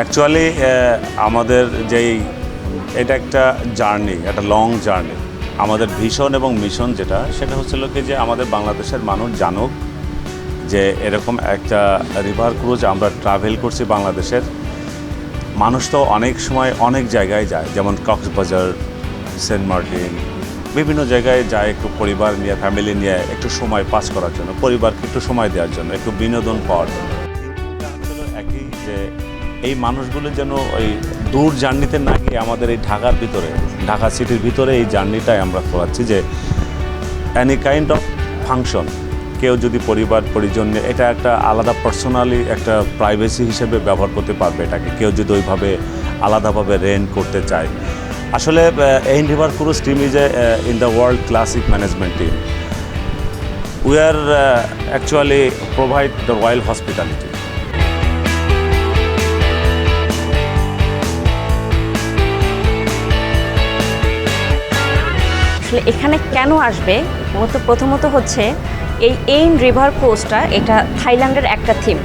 Actually আমাদের যেই, এটা একটা জার্নি, একটা লং জার্নি। আমাদের ভীষণ এবং মিশন যেটা, সেটা হচ্ছিল কি যে আমাদের বাংলাদেশের মানুষ জানুক যে এরকম একটা রিভার ক্রুজ আমরা ট্রাভেল করছি বাংলাদেশের। মানুষ তো অনেক সময় অনেক জায়গায় যায়, যেমন কক্সবাজার, সেন্ট মার্টিন, বিভিন্ন জায়গায় যায় একটু পরিবার নিয়ে ফ্যামিলি নিয়ে একটু সময় পাস করার জন্য, পরিবারকে একটু সময় দেওয়ার জন্য, একটু বিনোদন পাওয়ার জন্য। একই যে এই মানুষগুলো যেন ওই দূর জার্নিতে না গিয়ে আমাদের এই ঢাকার ভিতরে, ঢাকা সিটির ভিতরে এই জার্নিটাই আমরা করাচ্ছি যে অ্যানি কাইন্ড অফ ফাংশন কেউ যদি পরিবার, পরিজন এটা একটা আলাদা পার্সোনালি একটা প্রাইভেসি হিসেবে ব্যবহার করতে পারবে এটাকে। কেউ যদি ওইভাবে আলাদাভাবে রেন্ট করতে চায়। আসলে এইন river cruise team is a in the world classic management team we are actually provide the royal hospitality আসলে এখানে কেন আসবে? মূলত প্রথমত হচ্ছে এই এইন রিভার ক্রুজটা এটা থাইল্যান্ডের একটা থিম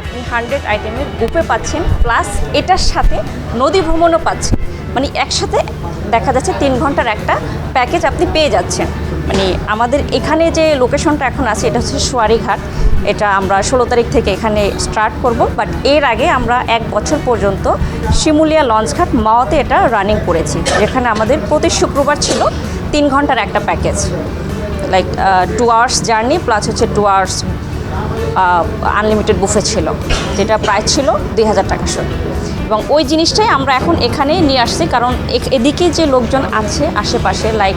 আপনি হান্ড্রেড আইটেমের গ্রুপে পাচ্ছেন প্লাস এটার সাথে নদী ভ্রমণও পাচ্ছেন। মানে একসাথে দেখা যাচ্ছে তিন ঘণ্টার একটা প্যাকেজ আপনি পেয়ে যাচ্ছেন। মানে আমাদের এখানে যে লোকেশনটা এখন আছে, এটা হচ্ছে সোয়ারিঘাট। এটা আমরা ষোলো তারিখ থেকে এখানে স্টার্ট করব বাট এর আগে আমরা এক বছর পর্যন্ত শিমুলিয়া লঞ্চঘাট মাওয়াতে এটা রানিং করেছি, যেখানে আমাদের প্রতি শুক্রবার ছিল তিন ঘণ্টার একটা package like two hours journey plus হচ্ছে টু আওয়ার্স আনলিমিটেড বুফে ছিল, যেটা প্রায় ছিল দুই হাজার টাকা শো এবং ওই জিনিসটাই আমরা এখন এখানে নিয়ে আসছি, কারণ এদিকে যে লোকজন আছে আশেপাশে লাইক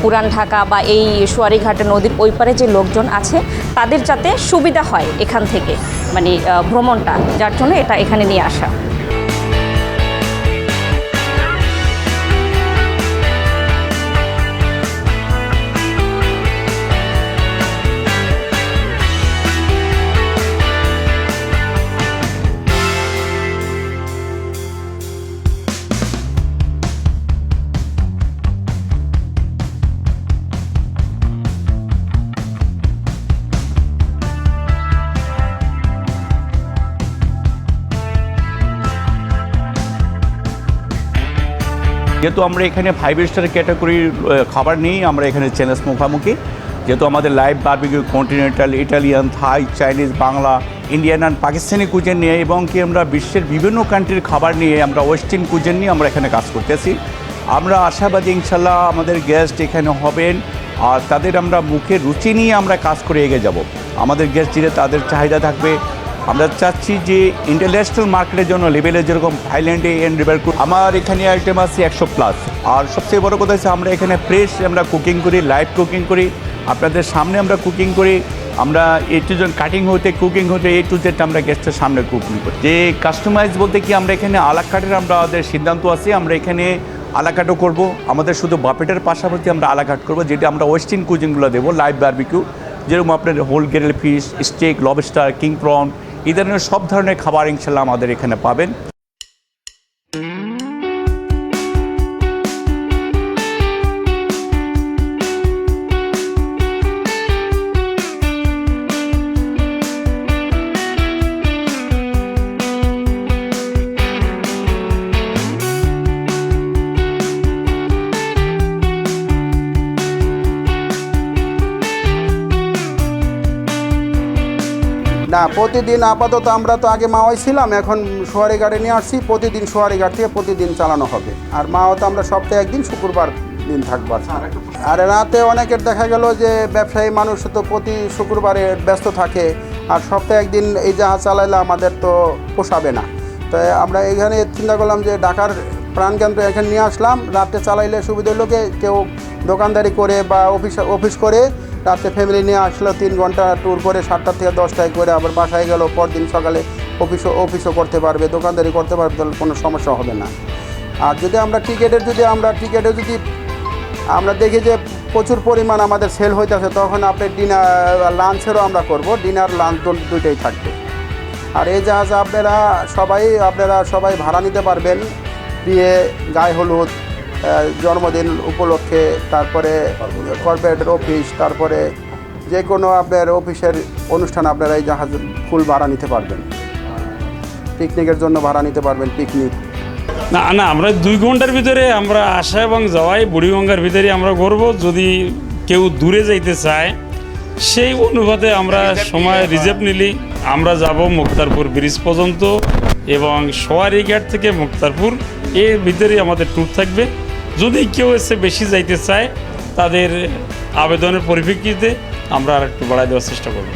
পুরান ঢাকা বা এই সুয়ারিঘাটে নদীর ওই পারে যে লোকজন আছে, তাদের যাতে সুবিধা হয় এখান থেকে মানে ভ্রমণটা, যার জন্য এটা এখানে নিয়ে আসা। যেহেতু আমরা এখানে ফাইভ স্টার ক্যাটাগরির খাবার নিই, আমরা এখানে চ্যালেঞ্জ মুখামুখি। যেহেতু আমাদের live barbecue continental Italian Thai Chinese Bangla Indian and Pakistani cuisine নিয়ে এবং কি আমরা বিশ্বের বিভিন্ন কান্ট্রির খাবার নিয়ে, আমরা ওয়েস্টার্ন কুজেন নিয়ে আমরা এখানে কাজ করতেছি। আমরা আশাবাদী ইনশাল্লাহ আমাদের গেস্ট এখানে হবেন আর তাদের আমরা মুখে রুচি নিয়ে আমরা কাজ করে এগিয়ে যাব। আমাদের গেস্ট যেটা তাদের চাহিদা থাকবে আমরা চাচ্ছি যে ইন্টারন্যাশনাল মার্কেটের জন্য লেভেলে যেরকম থাইল্যান্ডে এন্ড রিভার আমার এখানে আইটেম আছে একশো প্লাস আর সবচেয়ে বড় কথা হচ্ছে আমরা এখানে ফ্রেশ আমরা কুকিং করি লাইভ কুকিং করি, আপনাদের সামনে আমরা কুকিং করি, আমরা এ টু জন কাটিং হতে কুকিং হতে এ টু জেড আমরা গেস্টের সামনে কুকিং করি। যে কাস্টমাইজ বলতে কি, আমরা এখানে আলাকাটের আমরা আমাদের সিদ্ধান্ত আছে, আমরা এখানে আলাকাটও করব। আমাদের শুধু বাপেটের পাশাপাশি আমরা আলাকাট করব, যেটা আমরা ওয়েস্টার্ন কুজিনগুলো দেবো লাইভ বারবিকিউ যেরকম আপনার whole grilled fish steak lobster king prawn ধরনের সব ধরনের খাবার ইনশাল্লাহ আমাদের এখানে পাবেন। না প্রতিদিন আপাতত আমরা তো আগে মাওয়াই ছিলাম এখন সোয়ারি ঘাটে নিয়ে আসছি প্রতিদিন সোয়ারি ঘাট থেকে প্রতিদিন চালানো হবে। আর মাওয়া তো আমরা সপ্তাহে একদিন শুক্রবার দিন থাকব আর রাতে অনেকের দেখা গেল যে ব্যবসায়ী মানুষ তো প্রতি শুক্রবারে ব্যস্ত থাকে আর সপ্তাহে একদিন এই জাহাজ চালাইলে আমাদের তো পোষাবে না। তো আমরা এখানে চিন্তা করলাম যে ঢাকার প্রাণকেন্দ্র এখানে নিয়ে আসলাম রাতে চালাইলে সুবিধা হলো কি কেউ দোকানদারি করে বা অফিস অফিস করে রাতে ফ্যামিলি নিয়ে আসলো, তিন ঘণ্টা ট্যুর করে সাতটা থেকে দশটায় করে আবার বাসায় গেল, পরদিন সকালে অফিসও অফিসও করতে পারবে, দোকানদারি করতে পারবে, তাহলে কোনো সমস্যা হবে না। আর যদি আমরা টিকিটের, যদি আমরা টিকিটে যদি আমরা দেখি যে প্রচুর পরিমাণ আমাদের সেল হইতেছে, তখন আপনি ডিনার লাঞ্চেরও আমরা করব ডিনার লাঞ্চ দুইটাই থাকবে। আর এই জাহাজ আপনারা সবাই আপনারা সবাই ভাড়া নিতে পারবেন বিয়ে গায়ে হলুদ জন্মদিন উপলক্ষে তারপরে কর্পোরেটের অফিস তারপরে যে কোনো আপনার অফিসের অনুষ্ঠান আপনারা এই জাহাজ ফুল ভাড়া নিতে পারবেন। পিকনিকের জন্য ভাড়া নিতে পারবেন পিকনিক না না আমরা দুই ঘণ্টার ভিতরে আমরা আসা এবং যাওয়াই বুড়িগঙ্গার ভিতরে আমরা করব যদি কেউ দূরে যাইতে চায় সেই অনুপাতে আমরা সময় রিজার্ভ নিলি। আমরা যাব মুক্তারপুর ব্রিজ পর্যন্ত এবং সোয়ারি ঘাট থেকে মুক্তারপুর। এর ভিতরে আমাদের ট্যুর থাকবে। যদি কেউ এসে বেশি যাইতে চায়, তাদের আবেদনের পরিপ্রেক্ষিতে আমরা আর একটু বাড়াই দেওয়ার চেষ্টা করব।